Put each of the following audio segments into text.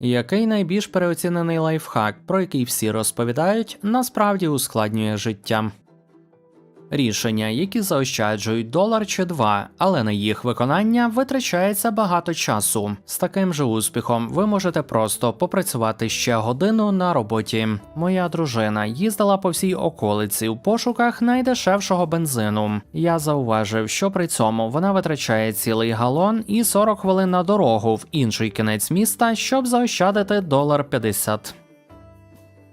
Який найбільш переоцінений лайфхак, про який всі розповідають, насправді ускладнює життя. Рішення, які заощаджують долар чи два, але на їх виконання витрачається багато часу. З таким же успіхом ви можете просто попрацювати ще годину на роботі. Моя дружина їздила по всій околиці у пошуках найдешевшого бензину. Я зауважив, що при цьому вона витрачає цілий галон і 40 хвилин на дорогу в інший кінець міста, щоб заощадити долар 50.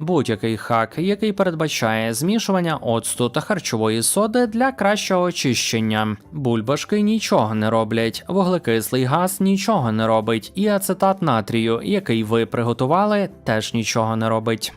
Будь-який хак, який передбачає змішування оцту та харчової соди для кращого очищення. Бульбашки нічого не роблять, вуглекислий газ нічого не робить, і ацетат натрію, який ви приготували, теж нічого не робить.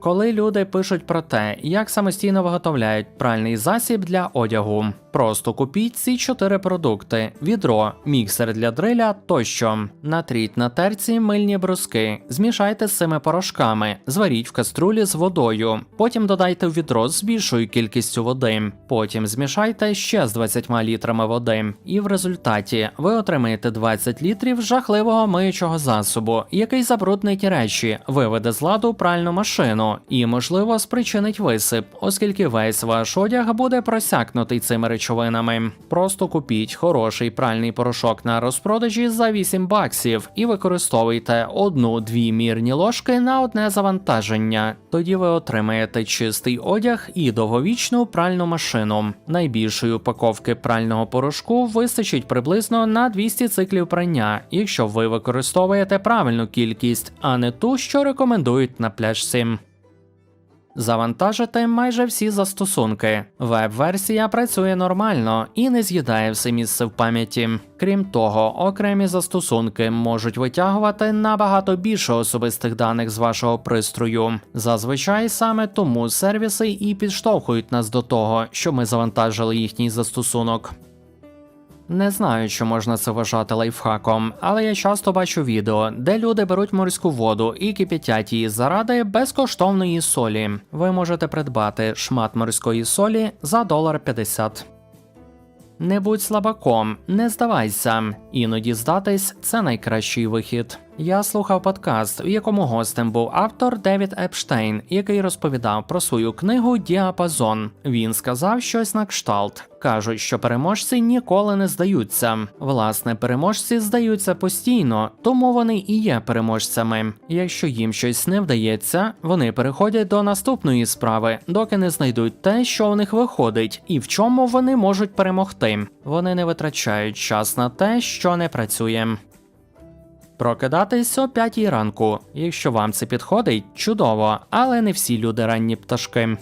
Коли люди пишуть про те, як самостійно виготовляють пральний засіб для одягу, просто купіть ці чотири продукти: відро, міксер для дриля тощо. Натріть на терці мильні бруски, змішайте з цими порошками, зваріть в каструлі з водою, потім додайте в відро з більшою кількістю води, потім змішайте ще з 20 літрами води, і в результаті ви отримаєте 20 літрів жахливого миючого засобу, який забруднить речі, виведе з ладу пральну машину і, можливо, спричинить висип, оскільки весь ваш одяг буде просякнутий цими речовинами. Просто купіть хороший пральний порошок на розпродажі за 8 баксів і використовуйте одну-дві мірні ложки на одне завантаження. Тоді ви отримаєте чистий одяг і довговічну пральну машину. Найбільшої упаковки прального порошку вистачить приблизно на 200 циклів прання, якщо ви використовуєте правильну кількість, а не ту, що рекомендують на пляшці. Завантажити майже всі застосунки. Веб-версія працює нормально і не з'їдає все місце в пам'яті. Крім того, окремі застосунки можуть витягувати набагато більше особистих даних з вашого пристрою. Зазвичай саме тому сервіси і підштовхують нас до того, що ми завантажили їхній застосунок. Не знаю, чи можна це вважати лайфхаком, але я часто бачу відео, де люди беруть морську воду і кипятять її заради безкоштовної солі. Ви можете придбати шмат морської солі за долар 50. Не будь слабаком, не здавайся. Іноді здатись це найкращий вихід. Я слухав подкаст, в якому гостем був автор Девід Епштейн, який розповідав про свою книгу Діапазон. Він сказав щось на кшталт. Кажуть, що переможці ніколи не здаються. Власне, переможці здаються постійно, тому вони і є переможцями. Якщо їм щось не вдається, вони переходять до наступної справи, доки не знайдуть те, що у них виходить, і в чому вони можуть перемогти. Вони не витрачають час на те, що не працює. Прокидатись о 5 ранку. Якщо вам це підходить, чудово, але не всі люди ранні пташки.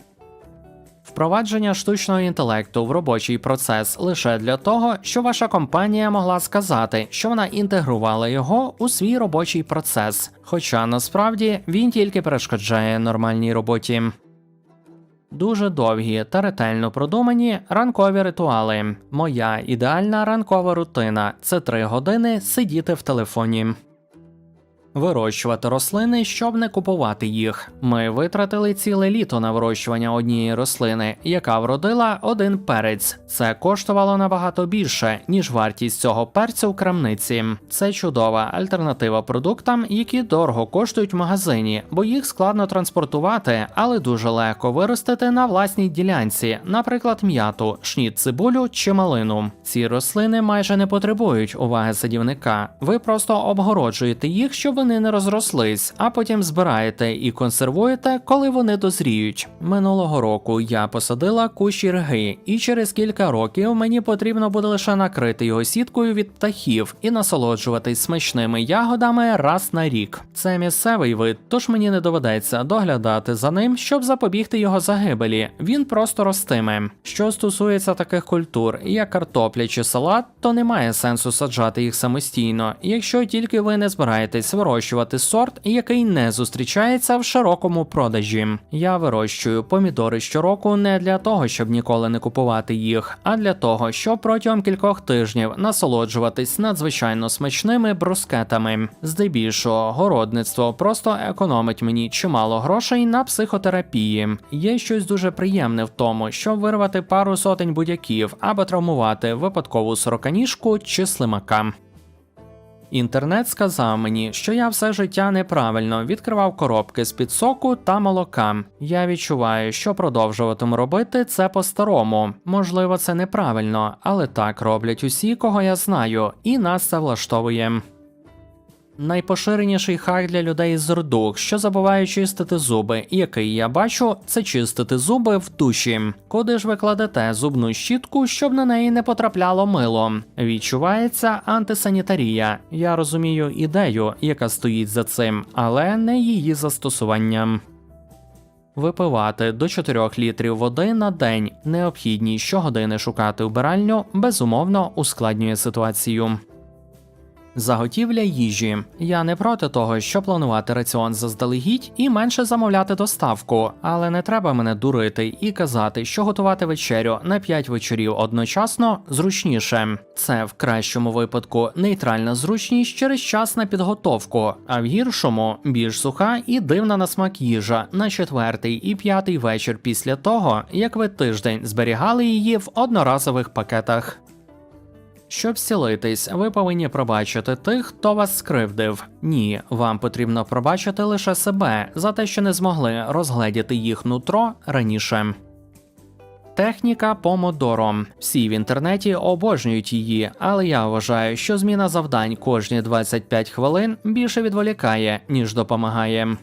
Впровадження штучного інтелекту в робочий процес лише для того, щоб ваша компанія могла сказати, що вона інтегрувала його у свій робочий процес, хоча насправді він тільки перешкоджає нормальній роботі. Дуже довгі та ретельно продумані ранкові ритуали. Моя ідеальна ранкова рутина це 3 години сидіти в телефоні. Вирощувати рослини, щоб не купувати їх. Ми витратили ціле літо на вирощування однієї рослини, яка вродила один перець. Це коштувало набагато більше, ніж вартість цього перцю в крамниці. Це чудова альтернатива продуктам, які дорого коштують в магазині, бо їх складно транспортувати, але дуже легко виростити на власній ділянці, наприклад, м'яту, шніт цибулю чи малину. Ці рослини майже не потребують уваги садівника. Ви просто обгороджуєте їх, щоб вони не розрослись, а потім збираєте і консервуєте, коли вони дозріють. Минулого року я посадила кущі рги, і через кілька років мені потрібно буде лише накрити його сіткою від птахів і насолоджуватись смачними ягодами раз на рік. Це місцевий вид, тож мені не доведеться доглядати за ним, щоб запобігти його загибелі. Він просто ростиме. Що стосується таких культур, як картопля чи салат, то немає сенсу саджати їх самостійно, якщо тільки ви не збираєтесь вирощувати сорт, який не зустрічається в широкому продажі. Я вирощую помідори щороку не для того, щоб ніколи не купувати їх, а для того, щоб протягом кількох тижнів насолоджуватись надзвичайно смачними брускетами. Здебільшого, городництво просто економить мені чимало грошей на психотерапії. Є щось дуже приємне в тому, щоб вирвати пару сотень будь-яків або травмувати випадкову сороканіжку чи слимака. Інтернет сказав мені, що я все життя неправильно відкривав коробки з під соку та молока. Я відчуваю, що продовжуватиму робити це по-старому. Можливо, це неправильно, але так роблять усі, кого я знаю, і нас це влаштовує. Найпоширеніший хак для людей з рдух, що забувають чистити зуби, який я бачу, це чистити зуби в душі. Куди ж ви кладете зубну щітку, щоб на неї не потрапляло мило? Відчувається антисанітарія. Я розумію ідею, яка стоїть за цим, але не її застосуванням. Випивати до 4 літрів води на день, необхідність щогодини шукати вбиральню, безумовно ускладнює ситуацію. Заготівля їжі. Я не проти того, що планувати раціон заздалегідь і менше замовляти доставку, але не треба мене дурити і казати, що готувати вечерю на 5 вечорів одночасно зручніше. Це в кращому випадку нейтральна зручність через час на підготовку, а в гіршому більш суха і дивна на смак їжа на четвертий і п'ятий вечір після того, як ви тиждень зберігали її в одноразових пакетах. Щоб зцілитись, ви повинні пробачити тих, хто вас скривдив. Ні, вам потрібно пробачити лише себе за те, що не змогли розгледіти їх нутро раніше. Техніка помодоро. Всі в інтернеті обожнюють її, але я вважаю, що зміна завдань кожні 25 хвилин більше відволікає, ніж допомагає.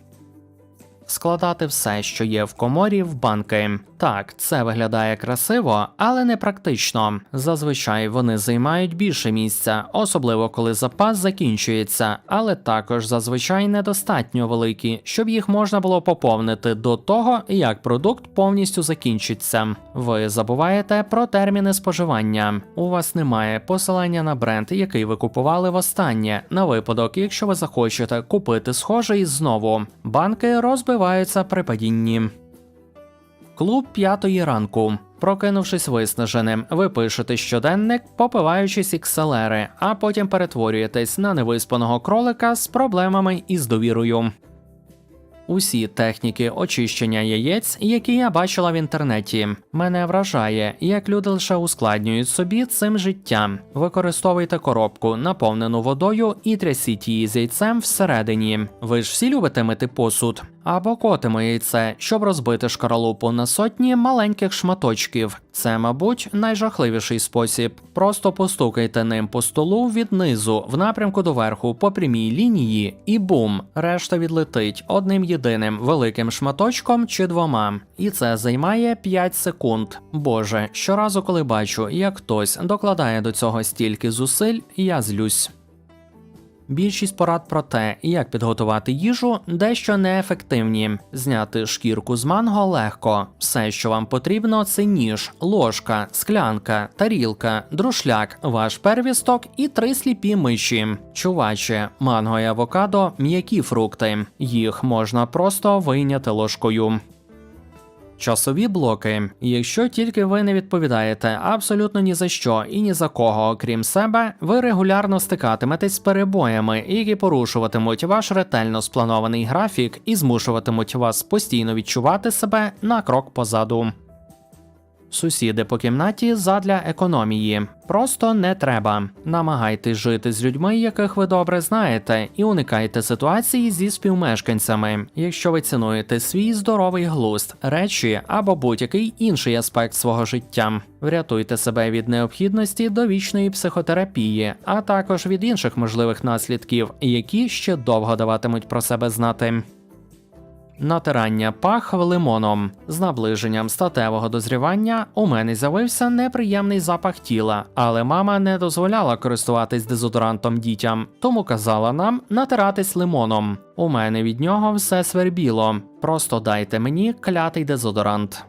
Складати все, що є в коморі, в банки. Так, це виглядає красиво, але не практично. Зазвичай вони займають більше місця, особливо коли запас закінчується, але також зазвичай недостатньо великі, щоб їх можна було поповнити до того, як продукт повністю закінчиться. Ви забуваєте про терміни споживання. У вас немає посилання на бренд, який ви купували востаннє, на випадок, якщо ви захочете купити схожий знову. Банки розбиваються при падінні. Клуб п'ятої ранку. Прокинувшись виснаженим, ви пишете щоденник, попиваючись ікселери, а потім перетворюєтесь на невиспаного кролика з проблемами із довірою. Усі техніки очищення яєць, які я бачила в інтернеті, мене вражає, як люди лише ускладнюють собі цим життя. Використовуйте коробку, наповнену водою, і трясіть її з яйцем всередині. Ви ж всі любите мити посуд. Або котимо яйце, щоб розбити шкаралупу на сотні маленьких шматочків. Це, мабуть, найжахливіший спосіб. Просто постукайте ним по столу від низу в напрямку до верху по прямій лінії, і бум! Решта відлетить одним єдиним великим шматочком чи двома. І це займає 5 секунд. Боже, щоразу, коли бачу, як хтось докладає до цього стільки зусиль, я злюсь. Більшість порад про те, як підготувати їжу, дещо неефективні. Зняти шкірку з манго легко. Все, що вам потрібно, це ніж, ложка, склянка, тарілка, друшляк, ваш первісток і три сліпі миші. Чуваче, манго і авокадо м'які фрукти. Їх можна просто вийняти ложкою. Часові блоки. Якщо тільки ви не відповідаєте абсолютно ні за що і ні за кого, окрім себе, ви регулярно стикатиметесь з перебоями, які порушуватимуть ваш ретельно спланований графік і змушуватимуть вас постійно відчувати себе на крок позаду. Сусіди по кімнаті задля економії. Просто не треба. Намагайтесь жити з людьми, яких ви добре знаєте, і уникайте ситуації зі співмешканцями. Якщо ви цінуєте свій здоровий глузд, речі або будь-який інший аспект свого життя. Врятуйте себе від необхідності довічної психотерапії, а також від інших можливих наслідків, які ще довго даватимуть про себе знати. Натирання пах лимоном з наближенням статевого дозрівання у мене з'явився неприємний запах тіла, але мама не дозволяла користуватись дезодорантом дітям, тому казала нам натиратись лимоном. У мене від нього все свербіло. Просто дайте мені клятий дезодорант.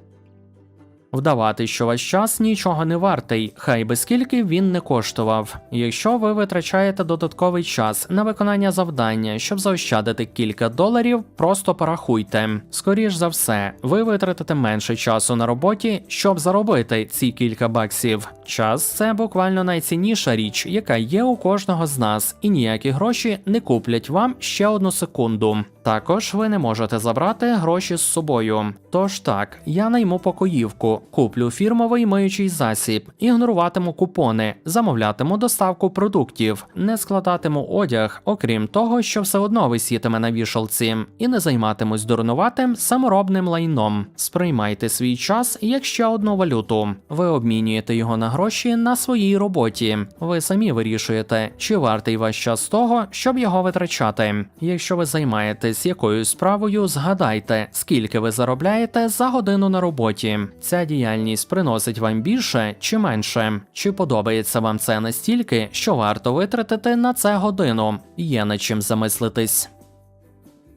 Вдавати, що ваш час нічого не вартий, хай би скільки він не коштував. Якщо ви витрачаєте додатковий час на виконання завдання, щоб заощадити кілька доларів, просто порахуйте. Скоріш за все, ви витратите менше часу на роботі, щоб заробити ці кілька баксів. Час це буквально найцінніша річ, яка є у кожного з нас, і ніякі гроші не куплять вам ще одну секунду. Також ви не можете забрати гроші з собою. Тож так, я найму покоївку, куплю фірмовий миючий засіб, ігноруватиму купони, замовлятиму доставку продуктів, не складатиму одяг, окрім того, що все одно висітиме на вішалці, і не займатимусь дурнуватим саморобним лайном. Сприймайте свій час як ще одну валюту. Ви обмінюєте його на гроші на своїй роботі. Ви самі вирішуєте, чи вартий ваш час того, щоб його витрачати. Якщо ви займаєтесь якоюсь справою, згадайте, скільки ви заробляєте за годину на роботі. Ця діяльність приносить вам більше чи менше. Чи подобається вам це настільки, що варто витратити на це годину? Є над чим замислитись.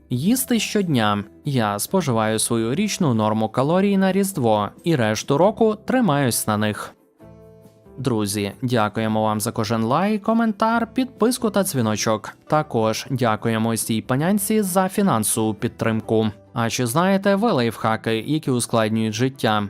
Їсти щодня. Я споживаю свою річну норму калорій на Різдво і решту року тримаюсь на них. Друзі, дякуємо вам за кожен лайк, коментар, підписку та дзвіночок. Також дякуємо цій панянці за фінансову підтримку. А чи знаєте ви лайфхаки, які ускладнюють життя?